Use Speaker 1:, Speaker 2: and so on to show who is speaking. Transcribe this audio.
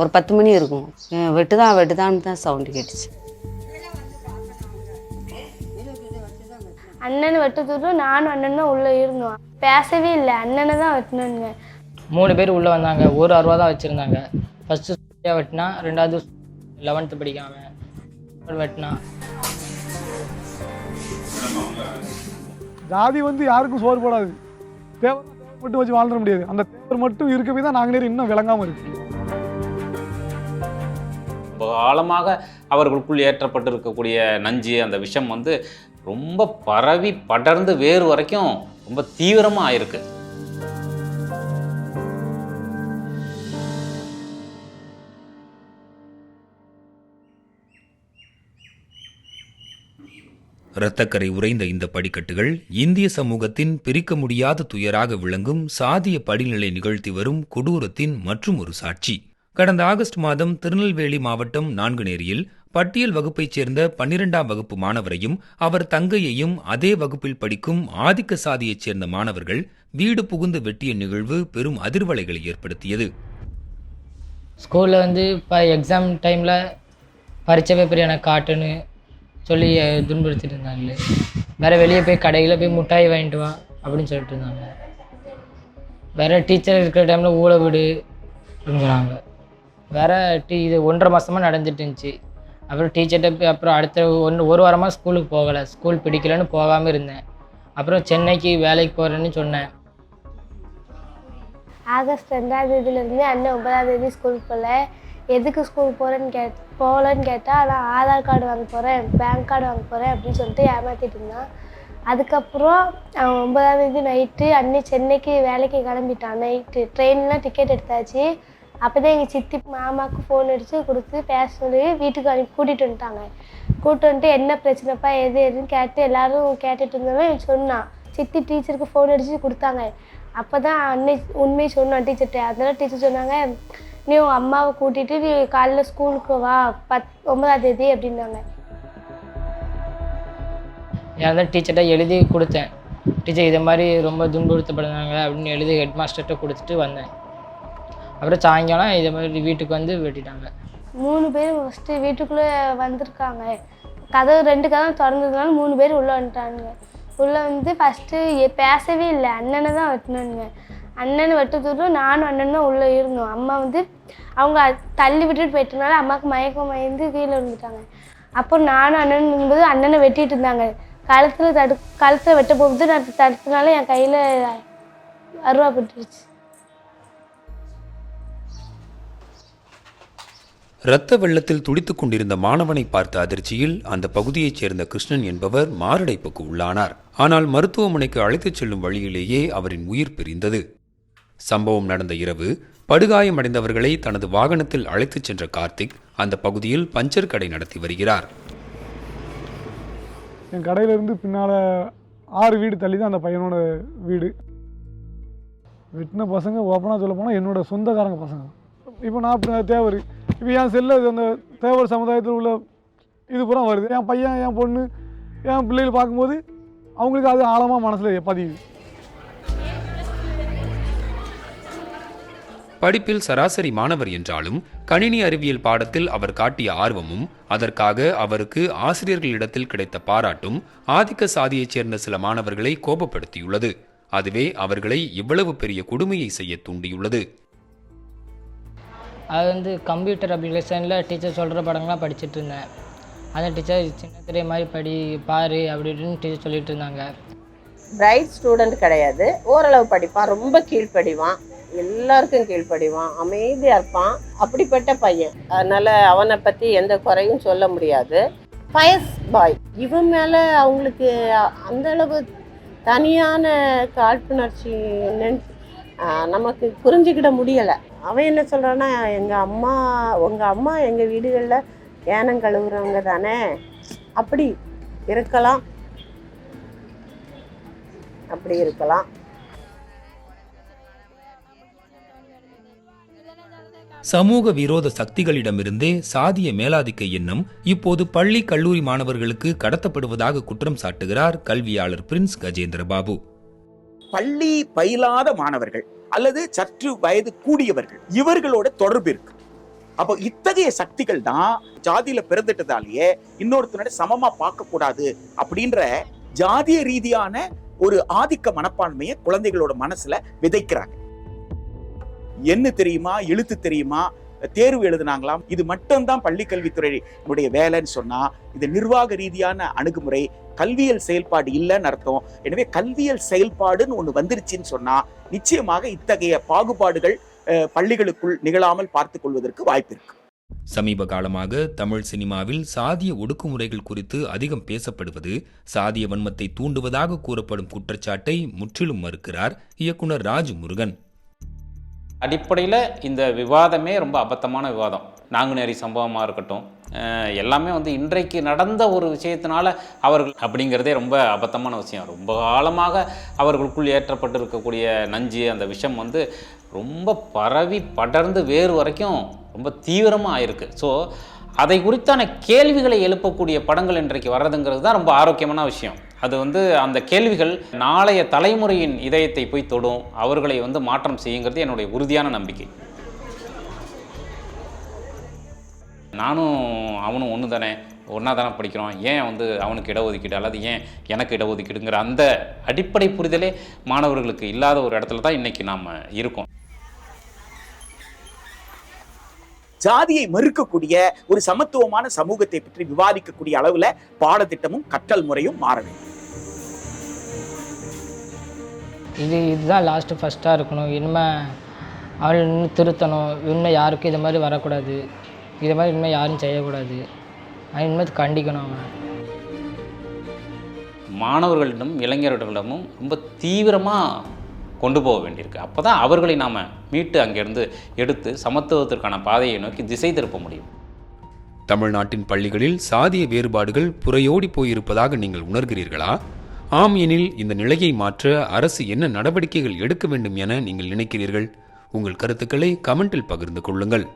Speaker 1: ஒரு பத்து மணி இருக்கும். வெட்டுதான் வெட்டுதான்னு தான் சவுண்டு கேட்டுச்சு.
Speaker 2: அண்ணன் வெட்டுத்துட்டு நானும் அண்ணன் தான் உள்ளே இருந்தோம். பேசவே இல்லை அண்ணனை தான் வெட்டினானுங்க
Speaker 3: மூணு பேர் உள்ளே வந்தாங்க ஒரு அருவா தான் வச்சுருந்தாங்க. ஃபஸ்ட்டு சூர்யா வெட்டினா ரெண்டாவது லெவன்த்து படிக்காம வெட்டினா.
Speaker 4: ஜாதி வந்து யாருக்கும் சோறு போடாது. தேவை மட்டும் வச்சு வாழ்ந்துட முடியாது. அந்த தேவர் மட்டும் இருக்கவே தான் நாங்களே இன்னும் விளங்காம இருக்கு.
Speaker 5: ஆழமாக காலமாக அவர்களுக்குள் ஏற்றப்பட்டிருக்கக்கூடிய நஞ்சு அந்த விஷம் வந்து ரொம்ப பரவி படர்ந்து வேறு வரைக்கும் ரொம்ப தீவிரமாக ஆயிருக்கு.
Speaker 6: இரத்தக்கரை உறைந்த இந்த படிக்கட்டுகள் இந்திய சமூகத்தின் பிரிக்க முடியாத துயராக விளங்கும் சாதிய படிநிலை நிகழ்த்தி வரும் கொடூரத்தின் மற்றும் ஒரு சாட்சி. கடந்த ஆகஸ்ட் மாதம் திருநெல்வேலி மாவட்டம் நான்குநேரியில் பட்டியல் வகுப்பைச் சேர்ந்த பன்னிரெண்டாம் வகுப்பு மாணவரையும் அவர் தங்கையையும் அதே வகுப்பில் படிக்கும் ஆதிக்க சாதியைச் சேர்ந்த மாணவர்கள் வீடு புகுந்து வெட்டிய நிகழ்வு பெரும் அதிர்வலைகளை ஏற்படுத்தியது.
Speaker 3: ஸ்கூலில் வந்து இப்போ எக்ஸாம் டைமில் பரீட்சை பேப்பர் எனக்கு காட்டுன்னு சொல்லி துன்புறுத்திட்டு இருந்தாங்களே. வேறு வெளியே போய் கடையில் போய் மிட்டாய் வாங்கிட்டு வா அப்படின்னு சொல்லிட்டு இருந்தாங்க. வேறு டீச்சர் இருக்கிற டைமில் ஊழ விடு அப்படிங்கிறாங்க. வேறு டீ இது ஒன்றரை மாதமாக நடந்துட்டு இருந்துச்சு. அப்புறம் டீச்சர்கிட்ட அப்புறம் அடுத்த ஒன்று ஒரு வாரமாக ஸ்கூலுக்கு போகலை. ஸ்கூல் பிடிக்கலன்னு போகாமல் இருந்தேன். அப்புறம் சென்னைக்கு வேலைக்கு போகிறேன்னு சொன்னேன்.
Speaker 2: ஆகஸ்ட் ரெண்டாம் தேதியிலேருந்து அண்ணன் ஒன்பதாம் தேதி ஸ்கூலுக்கு போகல எதுக்கு ஸ்கூல் போகிறேன்னு கேட் போகலன்னு கேட்டால் நான் ஆதார் கார்டு வாங்க போகிறேன் பேங்க் கார்டு வாங்க போகிறேன் அப்படின்னு சொல்லிட்டு ஏமாற்றிட்டு இருந்தான். அதுக்கப்புறம் அவன் ஒன்பதாம் தேதி நைட்டு அன்னை சென்னைக்கு வேலைக்கு கிளம்பிட்டான். நைட்டு ட்ரெயின்லாம் டிக்கெட் எடுத்தாச்சு. அப்போ தான் எங்கள் சித்தி மாமாவுக்கு ஃபோன் அடித்து கொடுத்து பேச சொல்லி வீட்டுக்கு அனுப்பி கூட்டிகிட்டு வந்துட்டாங்க. கூப்பிட்டு வந்துட்டு என்ன பிரச்சனைப்பா எது எதுன்னு கேட்டு எல்லாரும் கேட்டுட்டு இருந்தோம் சொன்னான் சித்தி டீச்சருக்கு ஃபோன் அடித்து கொடுத்தாங்க. அப்போ தான் அன்னை உண்மையை சொன்னான் டீச்சர்கிட்ட அதனால டீச்சர் சொன்னாங்க நீ உங்கள் அம்மாவை கூட்டிகிட்டு நீ காலைல ஸ்கூலுக்கு வா பத் ஒன்பதாம் தேதி அப்படின்னாங்க.
Speaker 3: நான் தான் டீச்சர்கிட்ட எழுதி கொடுத்தேன். டீச்சர் இதை மாதிரி ரொம்ப துன்புறுத்தப்படுறாங்க அப்படின்னு எழுதி ஹெட் மாஸ்டர்கிட்ட கொடுத்துட்டு வந்தேன். அப்புறம் சாயங்காலம் இதே மாதிரி வீட்டுக்கு வந்து வெட்டிட்டாங்க.
Speaker 2: மூணு பேர் ஃபஸ்ட்டு வீட்டுக்குள்ளே வந்திருக்காங்க. கதவு ரெண்டு கதவு திறந்ததுனால மூணு பேர் உள்ளே வந்துட்டானுங்க. உள்ளே வந்து ஃபஸ்ட்டு பேசவே இல்லை. அண்ணனை தான் வெட்டினானுங்க. அண்ணனை வெட்டதுட்டு நானும் அண்ணன் தான் உள்ளே இருந்தோம். அம்மா வந்து அவங்க தள்ளி விட்டுட்டு போயிட்டனால அம்மாவுக்கு மயக்கம் மயந்து கீழே விழுந்துட்டாங்க. அப்போ நானும் அண்ணன் இருக்கும்போது அண்ணனை வெட்டிட்டு இருந்தாங்க. கழுத்தில் தடு கழுத்தில் வெட்ட போகுது நான் தடுத்தனால என் கையில் அருவா பட்டுருச்சு.
Speaker 6: இரத்த வெள்ளத்தில் துடித்துக் கொண்டிருந்த மாணவனை பார்த்த அதிர்ச்சியில் அந்த பகுதியைச் சேர்ந்த கிருஷ்ணன் என்பவர் மாரடைப்புக்கு உள்ளானார். ஆனால் மருத்துவமனைக்கு அழைத்துச் செல்லும் வழியிலேயே அவரின் உயிர் பிரிந்தது. சம்பவம் நடந்த இரவு படுகாயமடைந்தவர்களை தனது வாகனத்தில் அழைத்துச் சென்ற கார்த்திக் அந்த பகுதியில் பஞ்சர் கடை நடத்தி வருகிறார்.
Speaker 4: என் கடையிலிருந்து பின்னால் ஆறு வீடு தள்ளி தான் அந்த பையனோட வீடு. வெட்டின பசங்க ஓப்பனாக சொல்ல போனால் என்னோட சொந்தக்காரங்க பசங்க. இப்போ நான் தேவரு தேவர். இப்போ என் செல்ல அந்த தேவர் சமுதாயத்தில் உள்ள இது பூரா வருது. என் பையன் என் பொண்ணு என் பிள்ளைகள் பார்க்கும்போது அவங்களுக்கு அது ஆழமாக மனசில் பதியுது.
Speaker 6: படிப்பில் சராசரி மாணவர் என்றாலும் கணினி அறிவியல் பாடத்தில் அவர் காட்டிய ஆர்வமும் அதற்காக அவருக்கு ஆசிரியர்களிடத்தில் கிடைத்த பாராட்டும் ஆதிக்க சாதியைச் சேர்ந்த சில மாணவர்களை கோபப்படுத்தியுள்ளது. அதுவே அவர்களை இவ்வளவு பெரிய கொடுமையை செய்ய தூண்டியுள்ளது.
Speaker 3: அது வந்து கம்ப்யூட்டர் அப்ளிகேஷனில் டீச்சர் சொல்கிற படங்கள்லாம் படிச்சுட்டு இருந்தேன். அந்த டீச்சர் சின்ன திரை மாதிரி படி பாரு அப்படி இப்படின்னு டீச்சர் சொல்லிட்டு இருந்தாங்க.
Speaker 7: பிரைட் ஸ்டூடெண்ட் கிடையாது. ஓரளவு படிப்பான். ரொம்ப கீழ்ப்படிவான். எல்லாருக்கும் கீழ்ப்படிவான். அமைதியாக இருப்பான். அப்படிப்பட்ட பையன். அதனால் அவனை பற்றி எந்த குறையும் சொல்ல முடியாது. பயஸ் பாய் இவன் மேலே அவங்களுக்கு அந்தளவு தனியான காழ்ப்புணர்ச்சி என்னன்னு நமக்கு புரிஞ்சுக்கிட முடியலை. அவன் என்ன சொல்கிறான்னா எங்கள் அம்மா உங்கள் அம்மா எங்கள் வீடுகளில் ஏனம் கழுவுறவங்க தானே. அப்படி இருக்கலாம். அப்படி இருக்கலாம்.
Speaker 6: சமூக விரோத சக்திகளிடமிருந்தே சாதிய மேலாதிக்க எண்ணம் இப்போது பள்ளி கல்லூரி மாணவர்களுக்கு கடத்தப்படுவதாக குற்றம் சாட்டுகிறார் கல்வியாளர் பிரின்ஸ் கஜேந்திர பாபு
Speaker 8: பள்ளி பயிலாத மாணவர்கள். அல்லது சற்று வயது கூடியவர்கள். இவர்களோட தொடர்பு இருக்கு. அப்போ இத்தகைய சக்திகள் தான் ஜாதியில பிறந்துட்டதாலேயே இன்னொருத்தனோட சமமா பார்க்க கூடாது அப்படின்ற ஜாதிய ரீதியான ஒரு ஆதிக்க மனப்பான்மையை குழந்தைகளோட மனசுல விதைக்கிறாங்க. என்ன தெரியுமா எழுத்து தெரியுமா தேர்வு எழுதுனாங்களாம். இது மட்டும்தான் பள்ளி கல்வித்துறையினுடைய வேலைன்னு சொன்னா இது நிர்வாக ரீதியான அணுகுமுறை கல்வியல் செயல்பாடு இல்லைன்னு அர்த்தம். எனவே கல்வியல் செயல்பாடுன்னு ஒன்று வந்துருச்சுன்னு சொன்னா நிச்சயமாக இத்தகைய பாகுபாடுகள் அஹ், பள்ளிகளுக்குள் நிகழாமல் பார்த்து கொள்வதற்கு வாய்ப்பு இருக்கு.
Speaker 6: சமீப காலமாக தமிழ் சினிமாவில் சாதிய ஒடுக்குமுறைகள் குறித்து அதிகம் பேசப்படுவது சாதிய வன்மத்தை தூண்டுவதாக கூறப்படும் குற்றச்சாட்டை முற்றிலும் மறுக்கிறார் இயக்குனர் ராஜ் முருகன்
Speaker 5: அடிப்படையில் இந்த விவாதமே ரொம்ப அபத்தமான விவாதம். நாங்குநேரி சம்பவமாக இருக்கட்டும் எல்லாமே வந்து இன்றைக்கு நடந்த ஒரு விஷயத்தினால அவர்கள் அப்படிங்கிறதே ரொம்ப அபத்தமான விஷயம். ரொம்ப காலமாக அவர்களுக்குள் ஏற்றப்பட்டிருக்கக்கூடிய நஞ்சு அந்த விஷம் வந்து ரொம்ப பரவி படர்ந்து வேறு வரைக்கும் ரொம்ப தீவிரமாக ஆயிருக்கு. ஸோ அதை குறித்தான கேள்விகளை எழுப்பக்கூடிய படங்கள் இன்றைக்கு வர்றதுங்கிறது தான் ரொம்ப ஆரோக்கியமான விஷயம். அது வந்து அந்த கேள்விகள் நாளைய தலைமுறையின் இதயத்தை போய் தொடும் அவர்களை வந்து மாற்றம் செய்யுங்கிறது என்னுடைய உறுதியான நம்பிக்கை. நானும் அவனும் ஒன்று தானே ஒன்றா தானே படிக்கிறோம். ஏன் வந்து அவனுக்கு இடஒதுக்கீடு அல்லது ஏன் எனக்கு இடஒதுக்கீடுங்கிற அந்த அடிப்படை புரிதலே மாணவர்களுக்கு இல்லாத ஒரு இடத்துல தான் இன்றைக்கி நாம் இருக்கோம்.
Speaker 8: ஜாதியை மறுக்கக்கூடிய ஒரு சமத்துவமான சமூகத்தை பற்றி விவாதிக்கக்கூடிய அளவில் பாடத்திட்டமும் கற்றல் முறையும் மாற வேண்டும்.
Speaker 3: இது இதுதான் லாஸ்ட்டு ஃபஸ்ட்டாக இருக்கணும். இனிமேல் அவள் இன்னும் திருத்தணும். இனிமேல் யாருக்கும் இது மாதிரி வரக்கூடாது. இது மாதிரி இனிமேல் யாரும் செய்யக்கூடாது. இனிமேல் கண்டிக்கணும் அவன்.
Speaker 5: மாணவர்களிடம் இளைஞர்களிடமும் ரொம்ப தீவிரமாக கொண்டு போக வேண்டியிருக்கு. அப்போ தான் அவர்களை நாம் மீட்டு அங்கேருந்து எடுத்து சமத்துவத்திற்கான பாதையை நோக்கி திசை திருப்ப முடியும்.
Speaker 6: தமிழ்நாட்டின் பள்ளிகளில் சாதிய வேறுபாடுகள் புறையோடி போயிருப்பதாக நீங்கள் உணர்கிறீர்களா? ஆம் எனில் இந்த நிலையை மாற்ற அரசு என்ன நடவடிக்கைகள் எடுக்க வேண்டும் என நீங்கள் நினைக்கிறீர்கள்? உங்கள் கருத்துக்களை கமெண்டில் பகிர்ந்து கொள்ளுங்கள்.